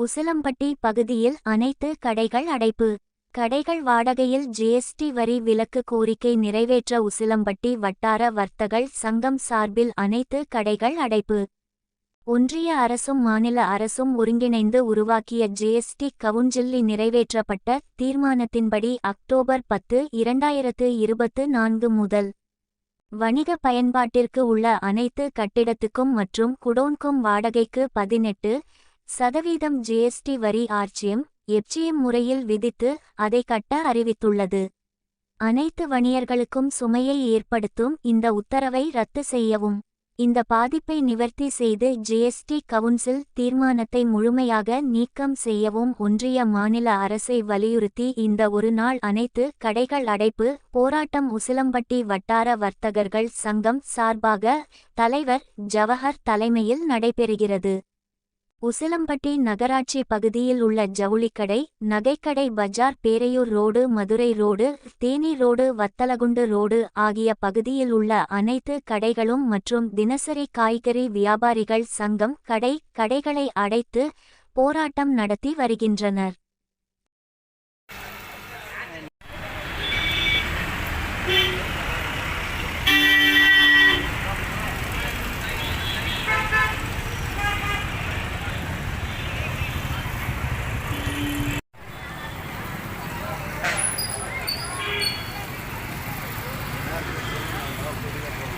உசிலம்பட்டி பகுதியில் அனைத்து கடைகள் அடைப்பு. கடைகள் வாடகையில் ஜிஎஸ்டி வரி விலக்கு கோரிக்கை நிறைவேற்ற உசிலம்பட்டி வட்டார வர்த்தகள் சங்கம் சார்பில் அனைத்து கடைகள் அடைப்பு. ஒன்றிய அரசும் மாநில அரசும் ஒருங்கிணைந்து உருவாக்கிய ஜிஎஸ்டி கவுன்சிலில் நிறைவேற்றப்பட்ட தீர்மானத்தின்படி அக்டோபர் பத்து இரண்டாயிரத்து இருபத்து நான்கு முதல் வணிக பயன்பாட்டிற்கு உள்ள அனைத்து கட்டிடத்துக்கும் மற்றும் குடோன்கும் வாடகைக்கு பதினெட்டு சதவீதம் ஜிஎஸ்டி வரி ஆர்ஜியம் எப்ஜிஎம் முறையில் விதித்து அதை கட்ட அறிவித்துள்ளது. அனைத்து வணிகர்களுக்கும் சுமையை ஏற்படுத்தும் இந்த உத்தரவை ரத்து செய்யவும். இந்த பாதிப்பை நிவர்த்தி செய்து ஜிஎஸ்டி கவுன்சில் தீர்மானத்தை முழுமையாக நீக்கம் செய்யவும் ஒன்றிய மாநில அரசை வலியுறுத்தி இந்த ஒரு நாள் அனைத்து கடைகள் அடைப்பு போராட்டம் உசிலம்பட்டி வட்டார வர்த்தகர்கள் சங்கம் சார்பாக தலைவர் ஜவஹர் தலைமையில் நடைபெறுகிறது. உசிலம்பட்டி நகராட்சி பகுதியில் உள்ள ஜவுளிக்கடை நகைக்கடை பஜார் Peraiyur road Madurai road Theni road Vathalagundu road ஆகிய பகுதியில் உள்ள அனைத்து கடைகளும் மற்றும் தினசரி காய்கறி வியாபாரிகள் சங்கம் கடை கடைகளை அடைத்து போராட்டம் நடத்தி வருகின்றனர். Thank you.